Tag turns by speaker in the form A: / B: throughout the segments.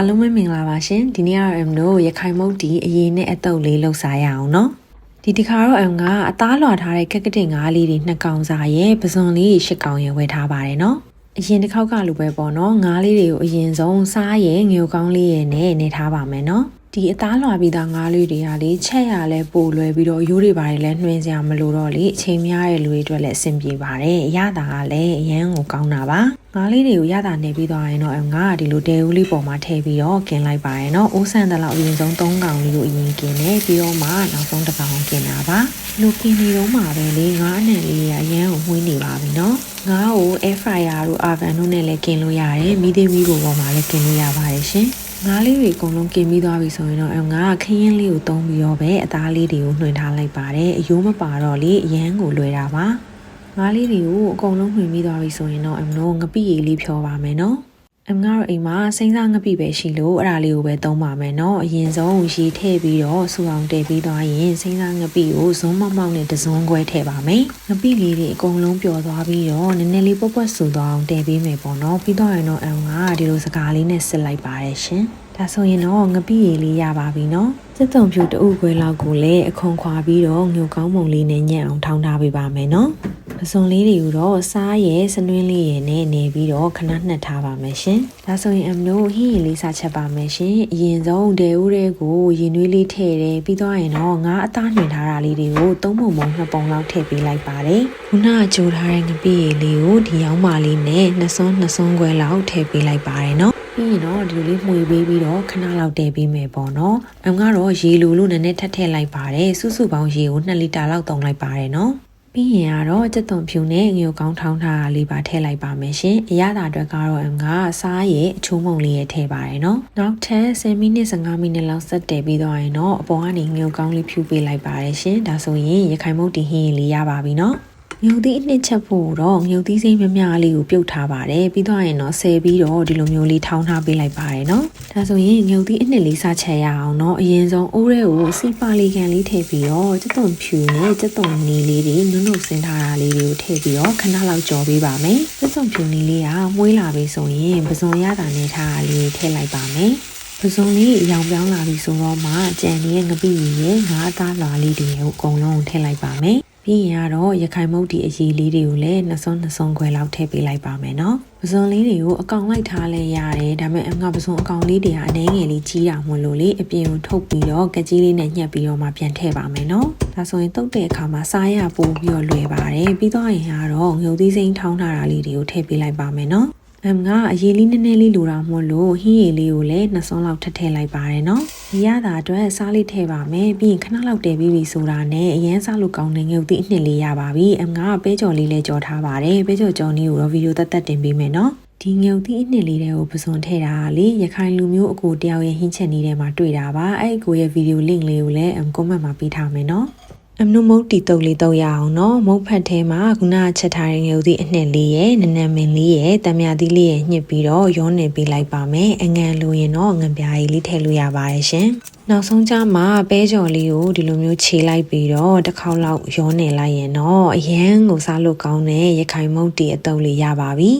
A: အားလုံးပဲမင်္ဂလာပါရှင်ဒီနေ့ကတော့အမ်တို့ရခိုင်မုတ်တီအရင်နဲ့အတုပ်လေးလှုပ်စားရအောင်နော်ဒီတခါတော့အမ်ကအသားလွှာထားတဲ့ကက်ကတင်ငါးလေးတွေနှစ်ကောင်စာရဲ့ပဇွန်လေးရှစ်ကောင်ရယ်ဝယ်ထားပါတယ်နော်အရင်တစ်ခေါက်ကလိုပဲပေါ့နော်ငါးလေးတွေကိုအရင်ဆုံးစားရယ်ငေုကောင်းလေးရယ်နဲ့နေထားပါမယ်နော် ဒီအသားလွှာပြီးသားငါးလေးတွေကလေချက်ရလဲပိုလွယ်ပြီးတော့ရိုးတွေပါတယ်လဲနှွှင်းစရာမလိုတော့လေအချိန်များတဲ့လူတွေအတွက်လည်းအဆင်ပြေပါတယ်ရတာကလည်းအရန်ကိုကောင်းတာပါငါးလေးတွေကိုရတာနေပြီးသွားရင်တော့ငါကဒီလိုတဲဦးလေးပေါ်မှာထည့်ပြီးတော့กินလိုက်ပါတယ်เนาะအိုးဆန်တဲ့လောက်အရင်ဆုံး၃ကောင်လေးကိုအရင်กินတယ်ပြီးတော့မှနောက်ဆုံးတစ်ကောင်กินတာပါလူกินနေတော့မှပဲလေငါးအနံလေးကအရန်ကိုမှွေးနေပါပြီเนาะငါ့ကို air fryer တို့ oven တို့နဲ့လည်းกินလို့ရတယ်မီးသေးမီးကိုပေါ်မှာလည်းกินလို့ရပါတယ်ရှင် ငါးလေးတွေအကုန်လုံးกินပြီးသွားပြီဆိုရင်တော့ငါကခရင်လေးကိုသုံးပြီးတော့ပဲအသားလေးတွေကိုနှွှင်ထားလိုက်ပါတယ်အယိုးမပါတော့လေအရန်ကိုလွယ်တာပါငါးလေးတွေကိုအကုန်လုံးနှွှင်ပြီးသွားပြီဆိုရင်တော့အမတို့ငပိရည်လေးဖြောပါမယ်နော် အမကတော့အိမ်မှာစိမ့်စားငပိပဲရှိလို့အဲ့ဒါလေးကိုပဲသုံးပါမယ်နော်အရင်ဆုံးရေထည့်ပြီးတော့စူအောင်တည်ပြီးသွားရင်စိမ့်စားငပိကိုဇွန်းမောက်မောက်နဲ့တဇွန်းခွဲထည့်ပါမယ်ငပိလေးတွေအကုန်လုံးပျော်သွားပြီးတော့နည်းနည်းလေးပွက်ပွက်စူသွားအောင်တည်ပေးမယ်ပေါ့နော်ပြီးတော့ရင်တော့အမ်ကဒီလိုစကားလေးနဲ့စစ်လိုက်ပါတယ်ရှင်ဒါဆိုရင်တော့ငပိရေလေးရပါပြီနော်စစ်တုံဖြူတအုပ်ခွဲလောက်ကိုလည်းအခုံခွာပြီးတော့ညိုကောင်းမုံလေးနဲ့ညံ့အောင်ထောင်းထားပေးပါမယ်နော် အစွန်လေးတွေကိုတော့စားရယ်စနွင်းလေးရယ်နဲ့နေပြီးတော့ခဏနှစ်ထားပါမယ်ရှင်။ဒါဆိုရင်အမလို့ဟင်းရည်လေးစားချက်ပါမယ်ရှင်။အရင်ဆုံးဒဲဦးတွေကိုရင်နွေးလေးထည့်တယ်ပြီးတော့ရင်တော့ငါအသားနှင်ထားတာလေးတွေကိုသုံးပုံပုံနှစ်ပုံလောက်ထည့်ပေးလိုက်ပါတယ်။ခုနကြိုထားတဲ့ငပိရည်လေးကိုဒီရောက်မှလေးနဲ့နှစ်စွန်းနှစ်စွန်းခွဲလောက်ထည့်ပေးလိုက်ပါတယ်နော်။ပြီးရင်တော့ဒီလိုလေးမှုေပေးပြီးတော့ခဏလောက်တည်ပေးမယ်ပေါ့နော်။အမ်ကတော့ရေလိုလို့နည်းနည်းထပ်ထည့်လိုက်ပါတယ်။စုစုပေါင်းရေကို2လီတာလောက်သုံးလိုက်ပါတယ်နော်။ ပြီးရင်ကတော့ကြက်သွန်ဖြူနဲ့ငရုတ်ကောင်းထောင်းထားတာလေးပါထည့်လိုက်ပါမယ်ရှင်။အရသာအတွက်ကတော့အမ်ကစားရဲ့အချိုးမုံလေးရဲ့ထည့်ပါတယ်နော်။နောက်ထပ်10မိနစ်15မိနစ်လောက်ဆက်တည်ပြီးတော့ရင်တော့အပေါ်ကနေငရုတ်ကောင်းလေးဖြူပေးလိုက်ပါတယ်ရှင်။ဒါဆိုရင်ရခိုင်မုတ်တီဟင်းရင်လေးရပါပြီနော်။ မြုပ်သီးအနှစ်ချက်ဖို့တော့မြုပ်သီးစိမ်းများများလေးကိုပြုတ်ထားပါတယ်ပြီးတော့ရင်တော့ဆယ်ပြီးတော့ဒီလိုမျိုးလေးထောင်းထားပေးလိုက်ပါတယ်နော်ဒါဆိုရင်မြုပ်သီးအနှစ်လေးစချက်ရအောင်နော်အရင်ဆုံးအိုးရဲကိုစီပါလီကန်လေးထည့်ပြီးတော့ကျွတ်သွန်ဖြူနဲ့ကျွတ်သွန်နီလေးတွေနုနုဆင်းထားတာလေးတွေကိုထည့်ပြီးတော့ခဏလောက်ကြော်ပေးပါမယ်ကျွတ်သွန်ဖြူနီလေးကမွေးလာပြီဆိုရင်ပဇွန်ရတာနဲ့ထားတာလေးထည့်လိုက်ပါမယ်ပစုံလေးရောင်ပြောင်းလာပြီဆိုတော့မှကြံနေတဲ့ငပိရည်ရဲ့ငါးသားလွာလေးတွေကိုအကုန်လုံးထည့်လိုက်ပါမယ် ပြီးရင်ကတော့ရခိုင်မုတ်ဒီအရေးလေးတွေကိုလည်းနှစ်စွန်းနှစ်စွန်းခွဲလောက်ထည့်ပေးလိုက်ပါမယ်နော်ပစုံလေးတွေကိုအကောင်လိုက်ထားလဲရတယ်ဒါပေမဲ့အငါပစုံအကောင်လေးတွေကအနေငယ်လေးကြီးတာမလို့လေအပြင်ကိုထုတ်ပြီးတော့ကကြီးလေးနဲ့ညှက်ပြီးတော့မှပြန်ထည့်ပါမယ်နော်ဒါဆိုရင်တုတ်တဲ့အခါမှာစားရပို့ပြီးတော့လွယ်ပါတယ်ပြီးတော့ရင်ကတော့ငုံသီးစိမ်းထောင်းထားတာလေးတွေကိုထည့်ပေးလိုက်ပါမယ်နော် အမ်ကအရေးလေးနည်းနည်းလေးလိုတာမို့လို့ဟင်းရည်လေးကိုလည်းနှစ်စွန်းလောက်ထပ်ထည့်လိုက်ပါတယ်နော်။ဒီရတာအတွက်စားလေးထည့်ပါမယ်။ပြီးရင်ခဏလောက်တည်ပြီးပြီဆိုတာနဲ့အရင်စားလို့ကောင်းတဲ့ငုတ်သီးအနှစ်လေးရပါပြီ။အမ်ကပဲကြော်လေးလည်းကြော်ထားပါတယ်။ပဲကြော်ကြော်နည်းကိုတော့ဗီဒီယိုသက်သက်တင်ပေးမယ်နော်။ဒီငုံသီးအနှစ်လေးတွေကိုပစွန်ထည့်တာလေရခိုင်လူမျိုးအကိုတယောက်ရဲ့ဟင်းချက်နည်းထဲမှာတွေ့တာပါအဲ့အကိုရဲ့ဗီဒီယိုလင့်လေးကိုလည်းအမ်ကွန်မန့်မှာပေးထားမယ်နော် အမနုမုတ်တီတုပ်လေးတုပ်ရအောင်နော်မုတ်ဖတ်ထဲမှာခုနချက်ထားတဲ့ငုပ်သီးအနှစ်လေးရဲ့နနမင်လေးရဲ့တမယာသီးလေးရဲ့ညှစ်ပြီးတော့ရောနေပေးလိုက်ပါမယ်အငံလိုရင်တော့ငံပြားကြီးလေးထည့်လို့ရပါတယ်ရှင်နောက်ဆုံးကြမှာပဲကြော်လေးကိုဒီလိုမျိုးခြေလိုက်ပြီးတော့တစ်ခေါက်လောက်ရောနေလိုက်ရင်တော့အရန်ကိုစားလို့ကောင်းတဲ့ရခိုင်မုတ်တီအတုပ်လေးရပါပြီ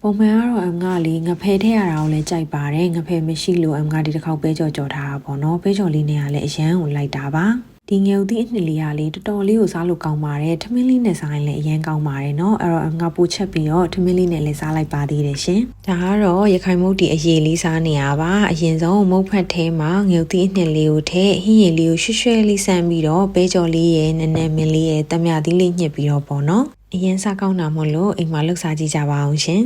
A: ပုံမှန်ကတော့အမ်ကလေးငဖဲထည့်ရတာကိုလည်းကြိုက်ပါတယ်ငဖဲမရှိလို့အမ်ကဒီတစ်ခေါက်ပဲကြော်ကြော်ထားတာပေါ့နော်ပဲကြော်လေးနဲ့ကလည်းအရန်ကိုလိုက်တာပါ ဒီငယ်ဦးသီးအနှစ်လေးကလေးတော်တော်လေးကိုစားလို့ကောင်းပါတယ်ထမင်းလေးနဲ့စားရင်လည်းအရင်ကောင်းပါတယ်เนาะအဲ့တော့ငါပိုချက်ပြီးတော့ထမင်းလေးနဲ့လည်းစားလိုက်ပါသေးတယ်ရှင်ဒါကတော့ရခိုင်မုတ်တီအရေးလေးစားနေရပါအရင်ဆုံးမုတ်ဖက်ထဲမှာငယ်ဦးသီးအနှစ်လေးကိုထည့်ဟင်းရည်လေးကိုရွှဲရွှဲလေးဆန်းပြီးတော့ပဲကြော်လေးရဲ့နည်းနည်းမင်းလေးရဲ့တမယသီးလေးညှစ်ပြီးတော့ပေါ့နော်အရင်စားကောင်းတာမို့လို့အိမ်မှာလှုပ်စားကြည့်ကြပါအောင်ရှင်